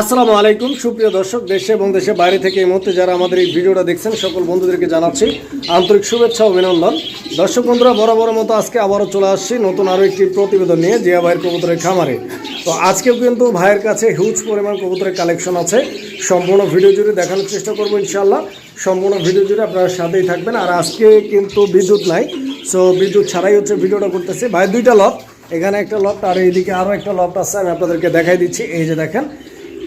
আসসালামু আলাইকুম। সুপ্রিয় দর্শক, দেশে এবং দেশে বাইরে থেকে এই মুহূর্তে যারা আমাদের এই ভিডিওটা দেখছেন, সকল বন্ধুদেরকে জানাচ্ছি আন্তরিক শুভেচ্ছা অভিনন্দন। দর্শক বন্ধুরা বরাবর মতো আজকে আবারও চলে আসছি নতুন আরও একটি প্রতিবেদন নিয়ে, জিয়া ভাইয়ের কবুতরের খামারে। তো আজকেও কিন্তু ভাইয়ের কাছে হিউজ পরিমাণ কবুতরের কালেকশন আছে। সম্পূর্ণ ভিডিও জুড়ে দেখানোর চেষ্টা করব ইনশাল্লাহ সম্পূর্ণ ভিডিও জুড়ে আপনারা সাথেই থাকবেন। আর আজকে কিন্তু বিদ্যুৎ নাই সো বিদ্যুৎ ছাড়াই হচ্ছে ভিডিওটা করতেছি। ভাই, দুইটা লক এখানে একটা লফট আর এইদিকে আরও একটা লফট আছে, আমি আপনাদেরকে দেখাই দিচ্ছি। এই যে দেখেন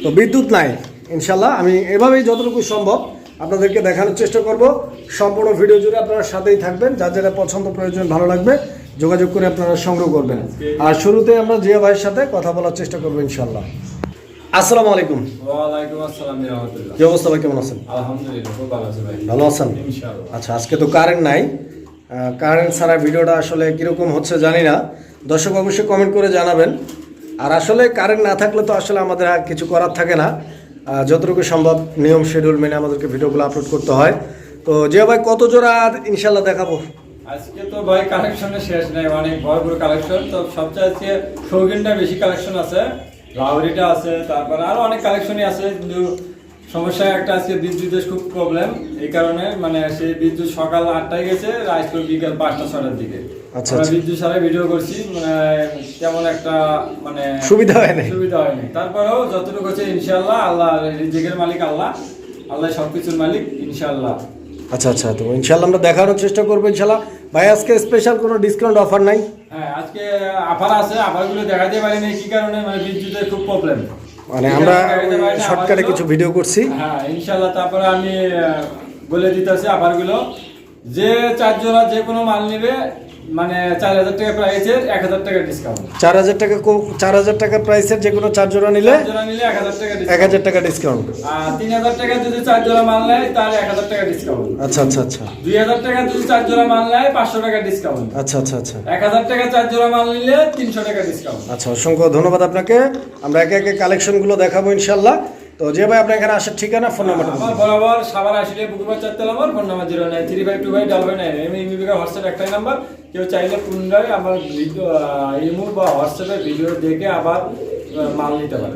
তো বিদ্যুৎ নাই ইনশাল্লাহ। আমি এভাবেই যতটুকু সম্ভব আপনাদেরকে দেখানোর চেষ্টা করব। সম্পূর্ণ ভিডিও জুড়ে আপনারা সাথেই থাকবেন। যার যেটা পছন্দ প্রয়োজন ভালো লাগবে যোগাযোগ করে আপনারা সংগ্রহ করবেন। আর শুরুতে আমরা জিয়া ভাইয়ের সাথে কথা বলার চেষ্টা করব ইনশাল্লাহ। আসসালামু আলাইকুম। ওয়ালাইকুম আসসালাম রহমতুল্লাহ কি অবস্থা ভাই কেমন আছেন? আলহামদুলিল্লাহ খুব ভালো আছে ভাই। ভালো আছেন? ইনশাআল্লাহ। আচ্ছা আজকে তো কারেন্ট নাই। কারেন্ট ছাড়া ভিডিওটা আসলে কীরকম হচ্ছে জানি না। দর্শক অবশ্যই কমেন্ট করে জানাবেন। আর আসলে কারেন্ট না থাকলে তো আসলে আমাদের আর কিছু করার থাকে না। যতটুকু সম্ভব নিয়ম শিডিউল মেনে আমাদেরকে ভিডিওগুলো আপলোড করতে হয়। তো যে ভাই, কত জোড়া ইনশাল্লাহ দেখাবো? আজকে তো ভাই কালেকশনের শেষ নাই, অনেক বড় বড় কালেকশন তো সবচেয়ে আজকে শৌখিনটা বেশি কালেকশন আছে, লাউরিটা আছে, তারপরে আরও অনেক কালেকশনই আছে, কিন্তু সমস্যা একটা আজকে বিদ্যুতের খুব প্রবলেম এই কারণে মানে সেই বিদ্যুৎ সকাল আটটায় গেছে আজকে বিকেল পাঁচটা ছটার দিকে। আচ্ছা, আমরা আচ্ছা। বিদ্যুৎ ভিডিও করছি মানে তেমন একটা মানে সুবিধা হয়। সুবিধা তারপরেও যতটুকু হচ্ছে আল্লাহ রিজিকের মালিক আল্লাহ আল্লাহ সবকিছুর মালিক আচ্ছা আচ্ছা তো আমরা দেখানোর চেষ্টা করব ভাই আজকে স্পেশাল কোনো ডিসকাউন্ট অফার নাই? হ্যাঁ আজকে আছে আফারগুলো দেখাতে পারিনি কি কারণে? মানে বিদ্যুতের খুব প্রবলেম মানে আমরা শর্টকাটে কিছু ভিডিও করছি। হ্যাঁ তারপরে আমি বলে দিতেছি আফারগুলো যে চার জোড়া যে কোনো মাল নেবে মানে চার হাজার টাকা প্রাইসের এক হাজার টাকা ডিসকাউন্ট চার হাজার টাকা কো- চার হাজার টাকা প্রাইসের যে কোনো চার জোড়া নিলে জোড়া নিলে এক হাজার টাকা এক হাজার টাকা ডিসকাউন্ট আর তিন হাজার টাকা যদি চার জোড়া মাল নেয় তাহলে এক হাজার টাকা ডিসকাউন্ট আচ্ছা আচ্ছা আচ্ছা দুই হাজার টাকা যদি চার জোড়া মাল নেয় পাঁচশো টাকা ডিসকাউন্ট আচ্ছা আচ্ছা আচ্ছা এক হাজার টাকা চার জোড়া মাল নিলে তিনশো টাকা ডিসকাউন্ট আচ্ছা অসংখ্য ধন্যবাদ আপনাকে আমরা একে একে কালেকশনগুলো দেখাবো ইনশাল্লাহ তো যে ভাই আপনার এখানে আসার ঠিকানা ফোন নাম্বারটা আমার বরাবর সাবার আসলে বুকুবার চারতে number phone number zero nine three five two five double nine M ইমিবিকা হোয়াটসঅ্যাপ একটাই নাম্বার। কেউ চাইলে পুনরায় আমার ভিডিও ইমো বা হোয়াটসঅ্যাপে ভিডিও দেখে আবার মাল নিতে পারে।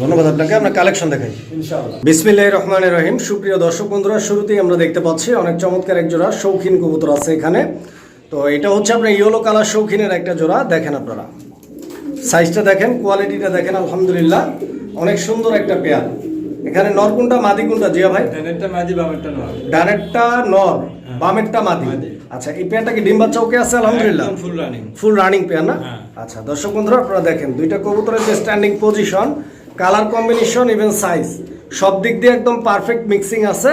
ধন্যবাদ আপনাকে আমরা কালেকশন দেখাই। ইনশাআল্লাহ। বিসমিল্লাহ রহমানের রহিম। সুপ্রিয় দর্শক বন্ধুরা শুরুতেই আমরা দেখতে পাচ্ছি অনেক চমৎকার এক জোড়া শৌখিন কবুতর আছে এখানে। তো এটা হচ্ছে আপনার ইয়েলো কালার শৌখিনের একটা জোড়া দেখেন আপনারা। সাইজটা দেখেন কোয়ালিটিটা দেখেন আলহামদুলিল্লাহ। অনেক সুন্দর একটা পেয়ার। এখানে নরকুন্টা কোনটা জিয়া ভাই? টেনেরটা মাঝি বামেরটা নয় ডানেরটা নর বামেরটা মাদি। মাদি। আচ্ছা এই পেয়ারটা কি ডিম্বা চৌকে আছে? আলহামদুলিল্লাহ। Full running full running pair না? হ্যাঁ। আচ্ছা দর্শক বন্ধুরা আপনারা দেখেন দুইটা কবুতরের যে standing position colour combination even size সব দিক দিয়ে একদম পারফেক্ট মিক্সিং আছে।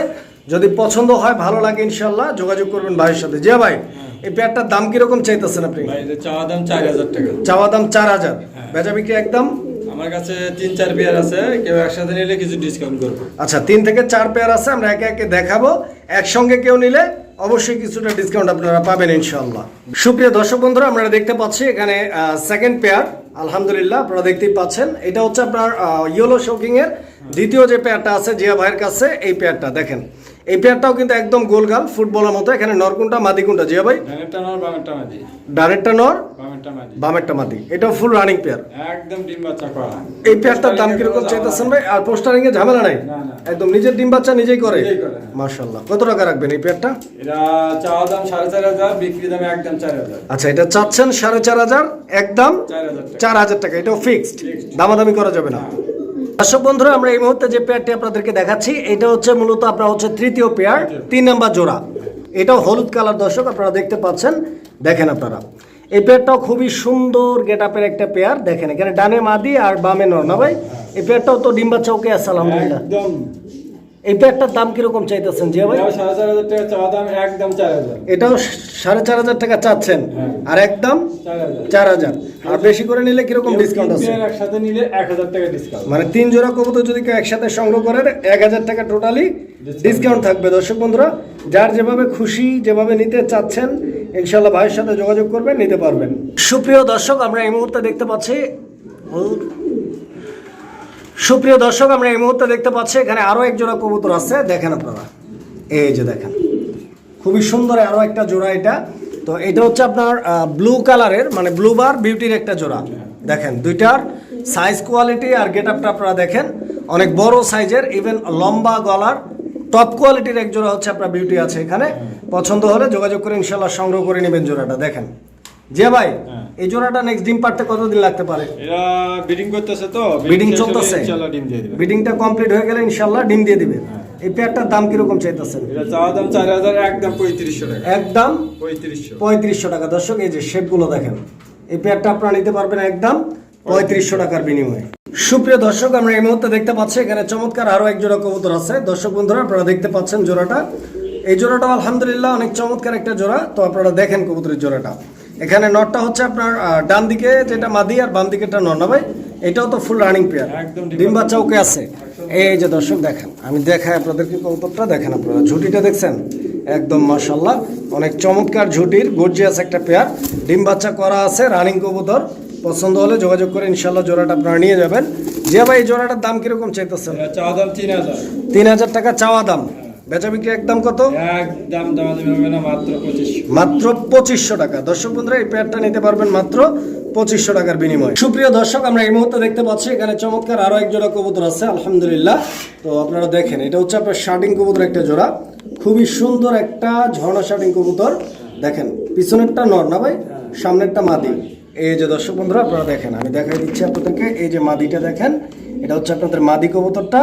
যদি পছন্দ হয় ভালো লাগে ইনশাল্লাহ যোগাযোগ করবেন ভাইয়ের সাথে। জিয়া ভাই এই পেয়ারটার দাম কীরকম চাইতেছেন আপনি? ভাই চাওয়া দাম চার হাজার টাকা। চাওয়া দাম চার হাজার। হ্যাঁ। বেচা বিক্রি একদম আমার কাছে তিন, চার পেয়ার আছে, কেউ একসাথে নিলে কিছু ডিসকাউন্ট করব। আচ্ছা তিন থেকে চার পেয়ার আছে, আমরা একে একে দেখাবো। একসঙ্গে কেউ নিলে অবশ্যই কিছুটা ডিসকাউন্ট আপনারা পাবেন ইনশাল্লাহ সুপ্রিয় দর্শক বন্ধুরা আমরা দেখতে পাচ্ছি এখানে সেকেন্ড পেয়ার আলহামদুলিল্লাহ আপনারা দেখতেই পাচ্ছেন। এটা হচ্ছে আপনার ইয়েলো শোকিং এর দ্বিতীয় যে পেয়ারটা আছে জিয়া ভাইয়ের কাছে এই পেয়ারটা দেখেন। এই পেয়ারটাও কিন্তু একদম গোলগাল ফুটবলের মতো। এখানে নরকুন্টা মাদিকুন্টা জিয়া ভাই? ডানেরটা নর বামেরটা মাদি। এটাও ফুল রানিং পেয়ার একদম ডিম বাচ্চা করা। এই পেয়ারটার দাম কীরকম চাইতেছেন ভাই? আর পোস্টারিং এ ঝামেলা নাই? না, না। একদম নিজের ডিম বাচ্চা নিজেই করে? নিজেই করে, হ্যাঁ। কত টাকা রাখবেন এই পেয়ারটা এটা চাওয়া দাম সাড়ে চার হাজার বিক্রি দাম একদম চার হাজার। আচ্ছা এটা চাচ্ছেন সাড়ে চার হাজার একদম চার হাজার টাকা। চার হাজার টাকা, এটাও ফিক্সড দামাদামি করা যাবে না। দর্শক বন্ধুরা, আমরা এই মুহূর্তে যে পেয়ারটি আপনাদেরকে দেখাচ্ছি, এটা হচ্ছে মূলত আপনার হচ্ছে তৃতীয় পেয়ার তিন নাম্বার জোড়া। এটাও হলুদ কালার দর্শক, আপনারা দেখতে পাচ্ছেন, দেখেন আপনারা। এই পেয়ারটাও খুবই সুন্দর গেট আপের একটা পেয়ার দেখেন এখানে ডানে মাদি আর বামে নর। না ভাই, এই পেয়ারটাও তো ডিম্বা চৌকে একদম। এই পেয়ারটার দাম কীরকম চাইতেছেন জিয়া ভাই? সাড়ে চার হাজার টাকা চাওয়া দাম একদম চার হাজার। এটাও সাড়ে চার হাজার টাকা চাচ্ছেন? হ্যাঁ। আর একদম? চার হাজার। আর বেশি করে নিলে কীরকম ডিসকাউন্ট আছে? একসাথে নিলে এক হাজার টাকা ডিসকাউন্ট মানে তিন জোড়া কবুতর যদি কেউ একসাথে সংগ্রহ করেন এক হাজার টাকা টোটালি ডিসকাউন্ট থাকবে। দর্শক বন্ধুরা যার যেভাবে খুশি যেভাবে নিতে চাচ্ছেন ইনশাল্লাহ ভাইয়ের সাথে যোগাযোগ করবেন নিতে পারবেন। সুপ্রিয় দর্শক আমরা এই মুহূর্তে দেখতে পাচ্ছি সুপ্রিয় দর্শক, আমরা এই মুহূর্তে দেখতে পাচ্ছি এখানে আরও এক জোড়া কবুতর আছে। দেখেন আপনারা। এই যে দেখেন। খুবই সুন্দর আরও একটা জোড়া এটা। তো এটা হচ্ছে আপনার ব্লু কালারের মানে ব্লু বার বিউটির একটা জোড়া। দেখেন, দুইটার সাইজ কোয়ালিটি আর গেট আপটা আপনারা দেখেন। অনেক বড় সাইজের ইভেন লম্বা গলার টপ কোয়ালিটির এক জোড়া হচ্ছে আপনার বিউটি আছে এখানে। পছন্দ হলে যোগাযোগ করে ইনশাল্লাহ সংগ্রহ করে নেবেন জোড়াটা। দেখেন। যে ভাই হ্যাঁ। এই জোড়াটা নেক্সট ডিম পারতে কতদিন লাগতে পারে? এরা বিডিং করতেছে তো বিডিং চলতেছে? ইনশাআল্লাহ ডিম দিয়ে দিবে। বিডিংটা কমপ্লিট হয়ে গেলে ইনশাল্লাহ ডিম দিয়ে দিবে। এই পেয়ারটার দাম কীরকম চাইতেছেন? এটা চাওয়া দাম চার হাজার একদম পঁয়ত্রিশশো টাকা। একদম পঁয়ত্রিশশো। পঁয়ত্রিশশো টাকা। দর্শক এই যে শেপগুলো দেখেন এই পেয়ারটা আপনারা নিতে পারবেন একদম পঁয়ত্রিশশো টাকার বিনিময়ে। সুপ্রিয় দর্শক আমরা এই মুহূর্তে দেখতে পাচ্ছি এখানে চমৎকার আরও এক জোড়া কবুতর আছে। দর্শক বন্ধুরা আপনারা দেখতে পাচ্ছেন জোড়াটা। এই জোড়াটা আলহামদুলিল্লাহ অনেক চমৎকার একটা জোড়া। তো আপনারা দেখেন কবুতরের জোড়াটা। এখানে নটটা হচ্ছে আপনার ডান দিকে যেটা মাদি আর বাম দিকেটা নর না ভাই এটাও তো ফুল রানিং পেয়ার ডিম বাচ্চা ওকে আছে? এই যে দর্শক দেখেন আমি দেখাই আপনাদেরকে কবুতরটা দেখেন আপনারা ঝুটিটা দেখছেন? একদম মাশাল্লাহ অনেক চমৎকার ঝুটির গর্জিয়াস একটা পেয়ার ডিম বাচ্চা করা আছে রানিং কবুতর। পছন্দ হলে যোগাযোগ করে ইনশাল্লাহ জোড়াটা আপনারা নিয়ে যাবেন। যে ভাই এই জোড়াটার দাম কীরকম চাইতেছেন? চাওয়া দাম তিন হাজার। তিন হাজার টাকা চাওয়া দাম। বেচা বিক্রি একদম কত? একদম মাত্র পঁচিশশো। মাত্র পঁচিশশো টাকা। দর্শক বন্ধুরা এই পেয়ারটা নিতে পারবেন মাত্র পঁচিশশো টাকার বিনিময়ে। সুপ্রিয় দর্শক আমরা এই মুহূর্তে দেখতে পাচ্ছি এখানে চমৎকার আরও এক জোড়া কবুতর আছে আলহামদুলিল্লাহ। তো আপনারা দেখেন এটা হচ্ছে আপনার শার্টিং কবুতর একটা জোড়া। খুবই সুন্দর একটা ঝর্ণা শার্টিং কবুতর। দেখেন পিছনেরটা নর না ভাই? সামনেরটা মাদি। এই যে দর্শক বন্ধুরা আপনারা দেখেন আমি দেখাই দিচ্ছি আপনাদেরকে এই যে মাদিটা দেখেন এটা হচ্ছে আপনাদের মাদি কবুতরটা।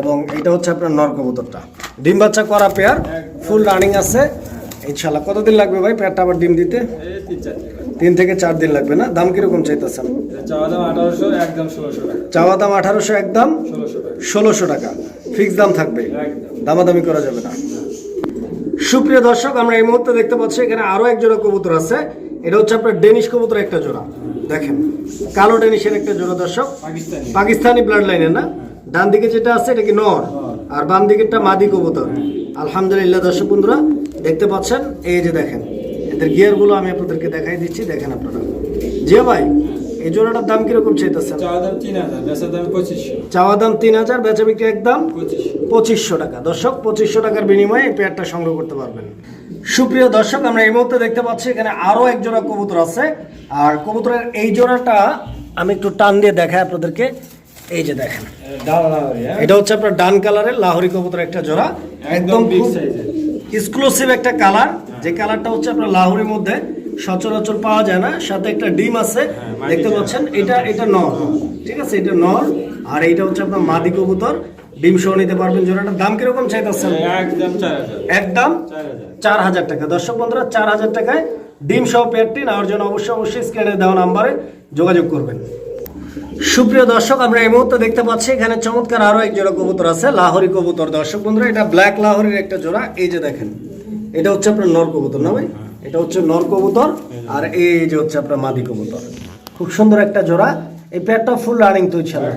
এবং এটা হচ্ছে আপনার নর কবুতরটা। ডিম বাচ্চা করা পেয়ার ফুল রানিং আছে। ইনশাল্লাহ কতদিন লাগবে ভাই পেয়ারটা আবার ডিম দিতে? তিন থেকে চার দিন লাগবে না? দাম কীরকম চাইতেছেন? চাওয়া দাম আঠারোশো একদম ষোলোশো টাকা। ফিক্স দাম থাকবে। দামাদামি করা যাবে না। সুপ্রিয় দর্শক, আমরা এই মুহূর্তে দেখতে পাচ্ছি এখানে আরও এক জোড়া কবুতর আছে। এটা হচ্ছে আপনার ডেনিশ কবুতর একটা জোড়া। দেখেন কালো ডেনিশের একটা জোড়া দর্শক। পাকিস্তানি। ব্লাড লাইনের না? ডান দিকে যেটা আছে এটা কি নর? আর বাম দিকেরটা মাদি কবুতর। আলহামদুলিল্লাহ দর্শক বন্ধুরা দেখতে পাচ্ছেন? এই যে দেখেন এদের গিয়ারগুলো আমি আপনাদেরকে দেখাই দিচ্ছি। দেখেন আপনারা। যে ভাই এই জোড়াটার দাম কীরকম চাইতেছেন? চাওয়া দাম তিন হাজার বেচা বিক্রি একদম পঁচিশশো। টাকা। দর্শক পঁচিশশো টাকার বিনিময়ে এই পেয়ারটা সংগ্রহ করতে পারবেন। সুপ্রিয় দর্শক আমরা এই মুহূর্তে দেখতে পাচ্ছি এখানে আরও এক জোড়া কবুতর আছে। আর কবুতরের এই জোড়াটা আমি একটু টান দিয়ে দেখাই আপনাদেরকে। এই যে দেখেন। এটা হচ্ছে আপনার ডান কালারের লাহোরি কবুতর একটা জোড়া। একদম এক্সক্লুসিভ একটা কালার। যে কালারটা হচ্ছে আপনার লাহোরের মধ্যে সচরাচর পাওয়া যায় না। সাথে একটা ডিম আছে। দেখতে পাচ্ছেন এটা এটা নর। ঠিক আছে এটা নর। আর এইটা হচ্ছে আপনার মাদি কবুতর। ডিম সহ নিতে পারবেন জোড়াটার দাম কীরকম চাইতেছেন? একদম চার হাজার। একদম? চার হাজার। টাকা। দর্শক বন্ধুরা চার হাজার টাকায় ডিম সহ পেয়ারটি নেওয়ার জন্য অবশ্যই অবশ্যই স্ক্রিনে দেওয়া নাম্বারে যোগাযোগ করবেন। সুপ্রিয় দর্শক আমরা এই মুহূর্তে দেখতে পাচ্ছি এখানে চমৎকার আরও এক জোড়া কবুতর আছে লাহোরি কবুতর। দর্শক বন্ধুরা এটা ব্ল্যাক লাহোরির একটা জোড়া। এই যে দেখেন এটা হচ্ছে আপনার নর কবুতর না ভাই? এটা হচ্ছে নর কবুতর আর এই যে হচ্ছে আপনার মাদি কবুতর। খুব সুন্দর একটা জোড়া। এই পেয়ারটা ফুল রানিং তুই ছাড়া।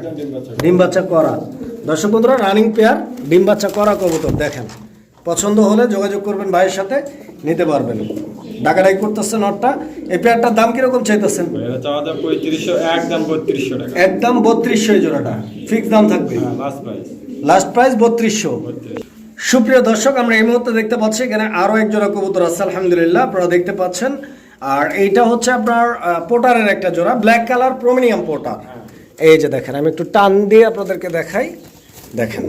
ডিম বাচ্চা করা। দর্শক বন্ধুরা রানিং পেয়ার ডিম বাচ্চা করা কবুতর দেখেন। পছন্দ হলে যোগাযোগ করবেন ভাইয়ের সাথে নিতে পারবেন। ডাকাডাই করতেছে নটটা। এই পেয়ারটার দাম কীরকম চাইতেছেন? একদম বত্রিশশো এই জোড়াটা। ফিক্স দাম থাকবে? হ্যাঁ লাস্ট প্রাইস বত্রিশশো। সুপ্রিয় দর্শক আমরা এই মুহূর্তে দেখতে পাচ্ছি এখানে আরও এক জোড়া কবুতর আছে আলহামদুলিল্লাহ আপনারা দেখতে পাচ্ছেন। আর এইটা হচ্ছে আপনার পোটারের একটা জোড়া ব্ল্যাক কালার প্রোমিনিয়াম পোটার। এই যে দেখেন আমি একটু টান দিয়ে আপনাদেরকে দেখাই। দেখেন।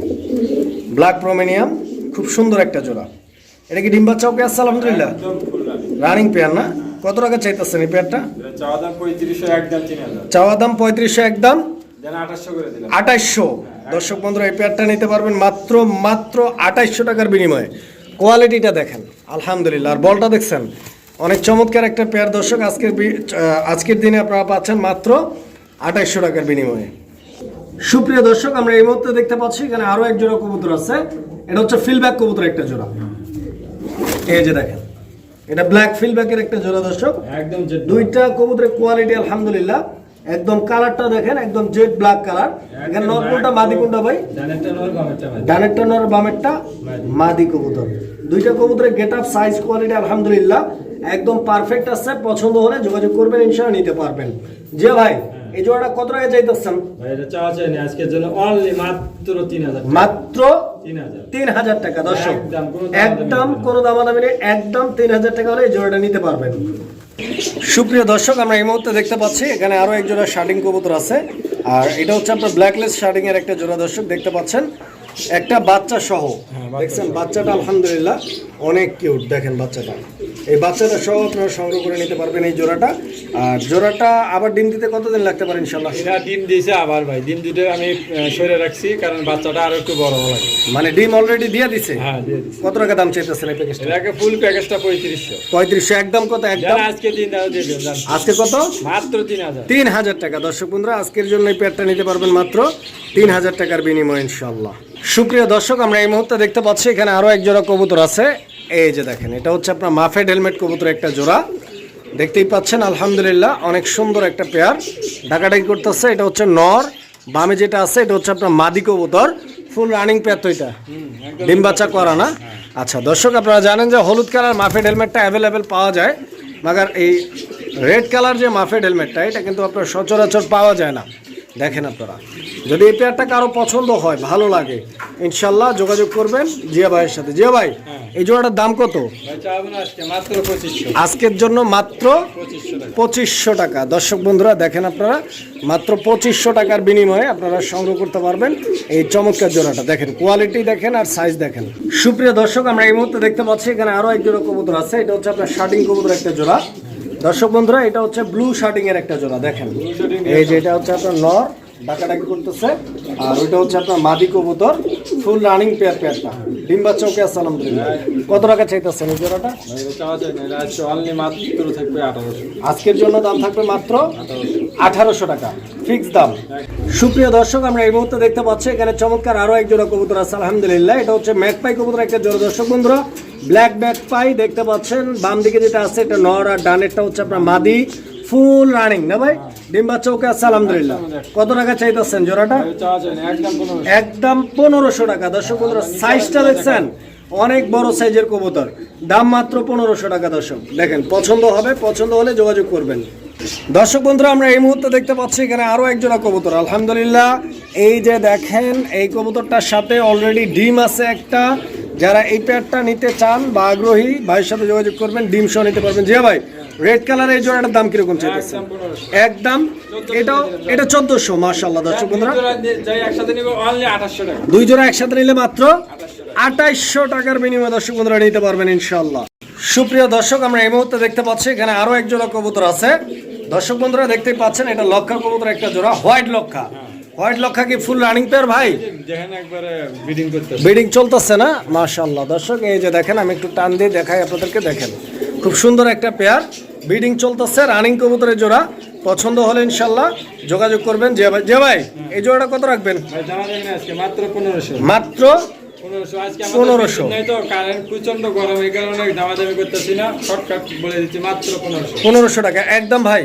ব্ল্যাক প্রোমিনিয়াম খুব সুন্দর একটা জোড়া। এটা কি ডিম বাচ্চা ওকে আছে আলহামদুলিল্লাহ রানিং পেয়ার না? কত টাকা চাইতেছেন এই পেয়ারটা? চাওয়া দাম পঁয়ত্রিশশো চাওয়া দাম দিলাম। আঠাইশশো। দর্শক বন্ধুরা এই পেয়ারটা নিতে পারবেন মাত্র মাত্র আঠাইশশো টাকার বিনিময়ে। কোয়ালিটিটা দেখেন। আলহামদুলিল্লাহ। আর বলটা দেখছেন। অনেক চমৎকার একটা পেয়ার দর্শক আজকের আজকের দিনে আপনারা পাচ্ছেন মাত্র আঠাইশশো টাকার বিনিময়ে। সুপ্রিয় দর্শক আমরা এই মুহূর্তে দেখতে পাচ্ছি এখানে আরও এক জোড়া কবুতর আছে। এটা হচ্ছে ফিলব্যাক কবুতর একটা জোড়া। এই যে দেখেন এটা ব্ল্যাক ফিলব্যাকের একটা জোড়া দর্শক। একদম দুইটা কবুতরের কোয়ালিটি আলহামদুলিল্লাহ। একদম কালারটা দেখেন একদম জেড ব্ল্যাক কালার এখানে নর কোনটা মাদি কোনটা ভাই। ডানেরটা নর বামেরটা মাদি। কবুতর। দুইটা কবুতরের গেট আপ সাইজ কোয়ালিটি আলহামদুলিল্লাহ। একদম পারফেক্ট আছে। পছন্দ হলে যোগাযোগ করবেন ইনশাআল্লাহ নিতে পারবেন। যে ভাই এই জোড়াটা কত টাকা চাইতেছেন? ভাই এটা চাওয়া চাই না আজকের জন্য অনলি মাত্র তিন হাজার মাত্র টাকা দর্শক। একদম, কোনো দামাদামি নেই একদম তিন হাজার টাকা হলে এই জোড়াটা নিতে পারবেন। সুপ্রিয় দর্শক আমরা এই মুহূর্তে দেখতে পাচ্ছি এখানে আরও এক জোড়া শার্টিং কবুতর আছে। আর এটা হচ্ছে আপনার ব্ল্যাকলেস শার্টিং এর একটা জোড়া দর্শক দেখতে পাচ্ছেন। একটা বাচ্চা সহ। দেখছেন বাচ্চাটা আলহামদুলিল্লাহ অনেক কিউট দেখেন বাচ্চাটা। এই বাচ্চাটা সহ আপনারা সংগ্রহ করে নিতে পারবেন এই জোড়াটা। আর জোড়াটা আবার ডিম দিতে কতদিন লাগতে পারে ইনশাল্লাহ এটা ডিম দিয়েছে আবার ভাই। ডিম দুটো আমি সরে রাখছি কারণ বাচ্চাটা আরও একটু বড় লাগে মানে ডিম অলরেডি দিয়ে দিছে? হ্যাঁ দিয়ে দিচ্ছি কত টাকা দাম চাইতেছেন এই প্যাকেজটা এটাকে ফুল প্যাকেজটা পঁয়ত্রিশশো। পঁয়ত্রিশশো একদম কত? একদম? আজকে তিন হাজার দিয়ে দেবেন আজকে কত? মাত্র তিন হাজার। তিন হাজার টাকা। দর্শক বন্ধুরা আজকের জন্য এই প্যাডটা নিতে পারবেন মাত্র তিন হাজার টাকার বিনিময় ইনশাল্লাহ সুপ্রিয় দর্শক আমরা এই মুহূর্তে দেখতে পাচ্ছি এখানে আরও এক জোড়া কবুতর আছে। এই যে দেখেন, এটা হচ্ছে আপনার মাফেড হেলমেট কবুতর একটা জোড়া। দেখতেই পাচ্ছেন, আলহামদুলিল্লাহ, অনেক সুন্দর একটা পেয়ার। ঢাকাঢাকি করতেছে, এটা হচ্ছে নর। বামে যেটা আছে, এটা হচ্ছে আপনার মাদি কবুতর। ফুল রানিং পেয়ার তো এটা। ডিম বাচ্চা করা না। আচ্ছা দর্শক, আপনারা জানেন যে হলুদ কালার মাফেড হেলমেটটা অ্যাভেলেবেল পাওয়া যায়। মাগার এই রেড কালার যে মাফেড হেলমেটটা, এটা কিন্তু আপনার সচরাচর পাওয়া যায় না। দেখেন আপনারা। যদি এই পেয়ারটা কারও পছন্দ হয় ভালো লাগে ইনশাল্লাহ যোগাযোগ করবেন জিয়া ভাইয়ের সাথে। জিয়া ভাই এই জোড়াটার দাম কত? আজকের জন্য মাত্র পঁচিশশো টাকা। দর্শক বন্ধুরা দেখেন আপনারা মাত্র পঁচিশশো টাকার বিনিময়ে আপনারা সংগ্রহ করতে পারবেন এই চমৎকার জোড়াটা। দেখেন কোয়ালিটি দেখেন আর সাইজ দেখেন। সুপ্রিয় দর্শক আমরা এই মুহূর্তে দেখতে পাচ্ছি এখানে আরও এক জোড়া কবুতর আছে। এটা হচ্ছে আপনার শার্টিং কবুতর একটা জোড়া। দর্শক বন্ধুরা এটা হচ্ছে ব্লু শার্টিং এর একটা জোড়া দেখেন। এই যে এটা হচ্ছে আপনার নর। ডাকাডাকি করতেছে। আর ওইটা হচ্ছে আপনার মাদি কবুতর ফুল রানিং পেয়ার পেয়ারটা ডিম বাচ্চা ওকে আছে আলহামদুলিল্লাহ কত টাকা চাইতেছেন এই জোড়াটা? আজকের জন্য দাম থাকবে মাত্র আঠারোশো টাকা ফিক্স দাম। সুপ্রিয় দর্শক, আমরা এই মুহূর্তে দেখতে পাচ্ছি, এখানে চমৎকার আরও এক জোড়া কবুতর আছে, আলহামদুলিল্লাহ। এটা হচ্ছে ম্যাকপাই কবুতর একটা জোড়া। দর্শক বন্ধুরা ব্ল্যাক ব্যাকপাই দেখতে পাচ্ছেন বাম দিকে যেটা আছে, এটা নর আর ডানেরটা হচ্ছে আপনার মাদি। ফুল রানিং না ভাই? ডিম বাচ্চা ওকে আছে আলহামদুলিল্লাহ। কত টাকা চাইতেছেন জোড়াটা? একদম পনেরোশো। একদম পনেরোশো টাকা। দর্শক বন্ধুরা সাইজটা দেখছেন? অনেক বড় সাইজের কবুতর। দাম মাত্র পনেরোশো টাকা দর্শক। দেখেন পছন্দ হবে পছন্দ হলে যোগাযোগ করবেন। দর্শক বন্ধুরা আমরা এই মুহূর্তে দেখতে পাচ্ছি এখানে আরও একজোড়া কবুতর। আলহামদুলিল্লাহ এই যে দেখেন এই কবুতরটার সাথে অলরেডি ডিম আছে একটা। যারা এই পেয়ারটা নিতে চান বা আগ্রহী ভাইয়ের সাথে যোগাযোগ করবেন ডিম সহ নিতে পারবেন। জিয়া ভাই রেড কালার এই জোড়াটার দাম কীরকম চাইতেছে একদম এটাও এটা চোদ্দশো মার্শাল্লাহ দর্শক বন্ধুরা। দুই জোড়া একসাথে নিলে মাত্র আঠাইশশো টাকার বিনিময়ে দর্শক বন্ধুরা নিতে পারবেন ইনশাল্লাহ সুপ্রিয় দর্শক আমরা এই মুহূর্তে দেখতে পাচ্ছি এখানে আরও এক জোড়া কবুতর আছে। দর্শক বন্ধুরা দেখতেই পাচ্ছেন এটা লক্ষা কবুতর একটা জোড়া হোয়াইট লক্ষা হোয়াইট লক্ষা কি ফুল রানিং পেয়ার ভাই? বিডিং চলতেছে না? মাশাল্লাহ দর্শক এই যে দেখেন আমি একটু টান দিয়ে দেখাই আপনাদেরকে দেখেন। খুব সুন্দর একটা পেয়ার। বিডিং চলতেছে রানিং কবুতরের জোড়া। পছন্দ হলে ইনশাল্লাহ যোগাযোগ করবেন। যে ভাই যে ভাই এই জোড়াটা কত রাখবেন? মাত্র পনেরোশো। পনেরোশো। টাকা একদম ভাই।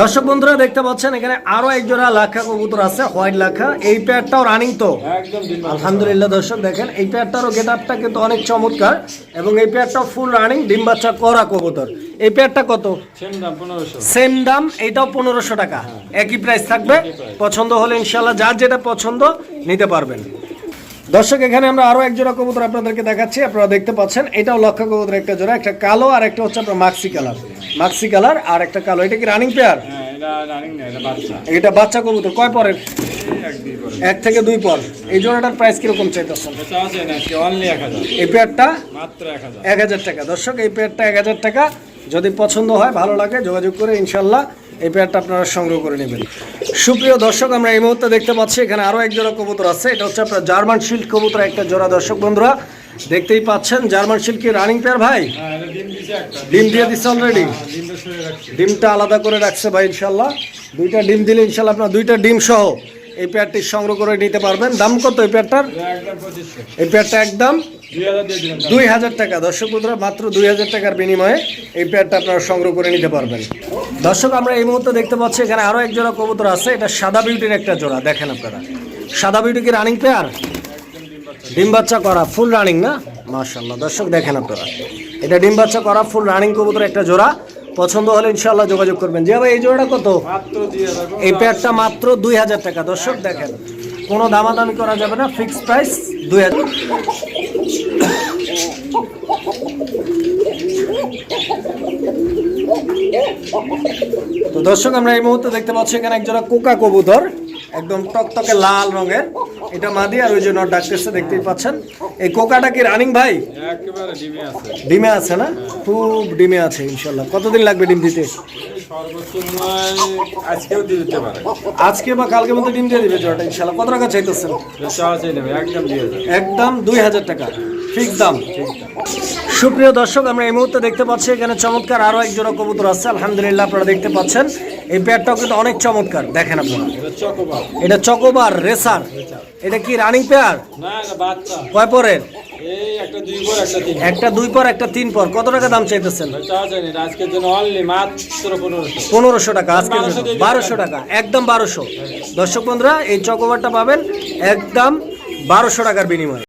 দর্শক বন্ধুরা দেখতে পাচ্ছেন এখানে আরও এক জোড়া লাখা কবুতর আছে হোয়াইট লাখা। এই পেয়ারটাও রানিং তো। আলহামদুলিল্লাহ দর্শক দেখেন এই পেয়ারটারও গেট আপটা কিন্তু অনেক চমৎকার এবং এই পেয়ারটাও ফুল রানিং ডিম বাচ্চা করা কবুতর। এই পেয়ারটা কত? সেম দাম পনেরোশো। সেম দাম এইটাও পনেরোশো টাকা। একই প্রাইস থাকবে। পছন্দ হলে ইনশাল্লাহ যার যেটা পছন্দ নিতে পারবেন। দর্শক এখানে আমরা আরও এক জোড়া কবুতর আপনাদেরকে দেখাচ্ছি। আপনারা দেখতে পাচ্ছেন এটাও লক্ষ্য কবুতর একটা জোড়া একটা কালো আর একটা হচ্ছে আপনার মাক্সি কালার মাক্সি কালার আর একটা কালো। এটা কি রানিং পেয়ার হ্যাঁ এটা না এটা বাচ্চা। কবুতর। কয় পরের? এক থেকে দুই পর। এই জোড়াটার প্রাইস কীরকম চাই হাজার। এই পেয়ারটা এক হাজার। টাকা। দর্শক এই পেয়ারটা এক হাজার টাকা। যদি পছন্দ হয় ভালো লাগে যোগাযোগ করে ইনশাল্লাহ। এই পেয়ারটা আপনারা সংগ্রহ করে নেবেন। সুপ্রিয় দর্শক আমরা এই মুহূর্তে দেখতে পাচ্ছি এখানে আরও এক জোড়া কবুতর আছে। এটা হচ্ছে আপনার জার্মান শিল্ড কবুতর একটা জোড়া দর্শক বন্ধুরা। দেখতেই পাচ্ছেন জার্মান শিল্ড কি রানিং পেয়ার ভাই? হ্যাঁ ডিম দিয়ে দিচ্ছে অলরেডি হ্যাঁ, ডিমটা আলাদা করে রাখছে ভাই ইনশাল্লাহ দুইটা ডিম দিলে ইনশাল্লাহ আপনার দুইটা ডিম সহ। এই পেয়ারটি সংগ্রহ করে নিতে পারবেন। দাম কত এই পেয়ারটার? এই পেয়ারটা একদম দুই হাজার টাকা। দর্শক বন্ধুরা, মাত্র দুই হাজার টাকার বিনিময়ে এই পেয়ারটা আপনারা সংগ্রহ করে নিতে পারবেন। দর্শক, আমরা এই মুহূর্তে দেখতে পাচ্ছি, এখানে আরও এক জোড়া কবুতর আছে। এটা সাদা বিউটির একটা জোড়া, দেখেন আপনারা। সাদা বিউটি কি রানিং পেয়ার ডিম বাচ্চা করা ফুল রানিং না? মাশাল্লাহ দর্শক, দেখেন আপনারা। এটা ডিম বাচ্চা করা ফুল রানিং কবুতর একটা জোড়া। পছন্দ হলে ইনশাল্লাহ যোগাযোগ করবেন। জি ভাই এই জোড়াটা কত? দিয়ে এই পেয়ারটা মাত্র দুই হাজার টাকা। দর্শক দেখেন কোনো দামাদামি করা যাবে না ফিক্সড প্রাইস দুই হাজার। তো দর্শক আমরা এই মুহূর্তে দেখতে পাচ্ছি এখানে একজোড়া কোকা কবুতর একদম টকটকে লাল রঙের। এটা মাদি আর ওই জন্য ডাকতেছে দেখতেই পাচ্ছেন। এই কোকাটা কি রানিং ভাই? ডিমে আছে। না? খুব ডিমে আছে ইনশাল্লাহ। কতদিন লাগবে ডিম দিতে? আজকে বা কালকে মধ্যে ডিম দিয়ে দিবে জোড়াটা ইনশাল্লাহ। কত টাকা চাইতেছেন? একদম দুই হাজার টাকা ফিক্স দাম। সুপ্রিয় দর্শক আমরা এই মুহূর্তে দেখতে পাচ্ছি এখানে চমৎকার আরও এক জোড়া কবুতর আছে। আলহামদুলিল্লাহ আপনারা দেখতে পাচ্ছেন। এই পেয়ারটাও কিন্তু অনেক চমৎকার। দেখেন আপনারা। এটা চকোবার। এটা রেসার। এটা কি রানিং পেয়ার? কয় পরের? একটা দুই পর একটা তিন পর। কত টাকা দাম চাইতেছেন? পনেরোশো। টাকা আজকে 1200 বারোশো টাকা একদম বারোশো। দর্শক বন্ধুরা এই চকোবারটা পাবেন একদম বারোশো টাকার বিনিময়ে।